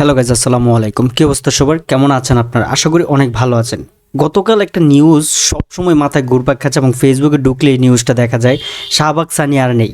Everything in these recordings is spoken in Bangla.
হ্যালো গাইজ আসসালামু আলাইকুম। কী অবস্থা সবার? কেমন আছেন আপনারা? আশা করি অনেক ভালো আছেন। গতকাল একটা নিউজ সবসময় মাথায় ঘুরপাক খাচ্ছে এবং ফেসবুকে ঢুকলে এই নিউজটা দেখা যায়। শাহবাগ সানি আর নেই।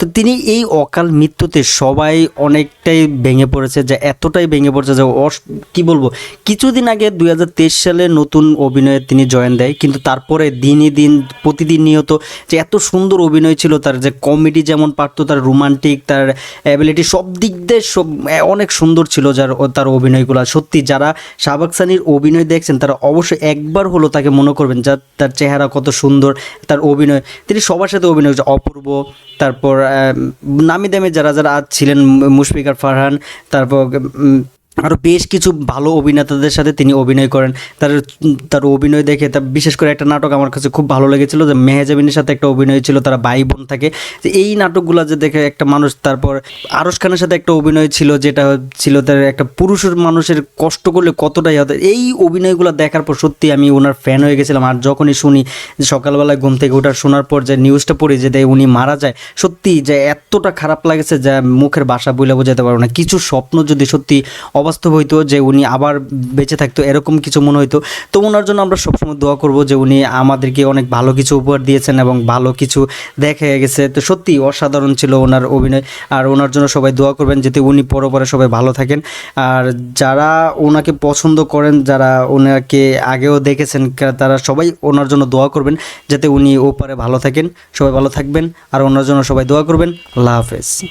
তো তিনি এই অকাল মৃত্যুতে সবাই অনেকটাই ভেঙে পড়েছে, যে এতটাই ভেঙে পড়েছে যে অস, কী বলব? কিছুদিন আগে দু হাজার তেইশ সালে নতুন অভিনয়ে তিনি জয়েন দেয়, কিন্তু তারপরে দিনই দিন, প্রতিদিন নিয়ত যে এত সুন্দর অভিনয় ছিল তার, যে কমেডি যেমন পারতো, তার রোমান্টিক, তার অ্যাবিলিটি সব দিক দিয়ে সব অনেক সুন্দর ছিল যার তার অভিনয়গুলো। সত্যি যারা শাহবাগ সানির অভিনয় দেখছেন, তারা অবশ্যই একবার হলো তাকে মনে করবেন যা তার চেহারা কত সুন্দর, তার অভিনয়। তিনি সবার সাথে অভিনয় অপূর্ব, তারপর নামি দামি যারা যারা ছিলেন মুশফিকার ফারহান তারপর আরও বেশ কিছু ভালো অভিনেতাদের সাথে তিনি অভিনয় করেন। তার তার অভিনয় দেখে তার বিশেষ করে একটা নাটক আমার কাছে খুব ভালো লেগেছিল যে মেহেজাবিনের সাথে একটা অভিনয় ছিল, তারা ভাই বোন থাকে। যে এই নাটকগুলো যে দেখে একটা মানুষ, তারপর আরশ খানের সাথে একটা অভিনয় ছিল, যেটা ছিল তার একটা পুরুষের মানুষের কষ্ট করলে কতটাই হতো। এই অভিনয়গুলো দেখার পর সত্যি আমি ওনার ফ্যান হয়ে গেছিলাম। আর যখনই শুনি যে সকালবেলায় ঘুম থেকে ওঠার শোনার পর যে নিউজটা পড়ি যে দেয় উনি মারা যায়, সত্যি যে এতটা খারাপ লাগেছে যা মুখের বাসা বলে বোঝাতে পারব না। কিছু স্বপ্ন যদি সত্যি অবাস্তব হইতো যে উনি আবার বেঁচে থাকতো, এরকম কিছু মনে হইতো। তো ওনার জন্য আমরা সবসময় দোয়া করব যে উনি আমাদেরকে অনেক ভালো কিছু উপহার দিয়েছেন এবং ভালো কিছু দেখা গেছে। তো সত্যি অসাধারণ ছিল ওনার অভিনয়। আর ওনার জন্য সবাই দোয়া করবেন যাতে উনি পরে পরে সবাই ভালো থাকেন। আর যারা ওনাকে পছন্দ করেন, যারা ওনাকে আগেও দেখেছেন তারা সবাই ওনার জন্য দোয়া করবেন যাতে উনি ওপারে ভালো থাকেন। সবাই ভালো থাকবেন। আর ওনার জন্য সবাই দোয়া করবেন। আল্লাহ হাফেজ।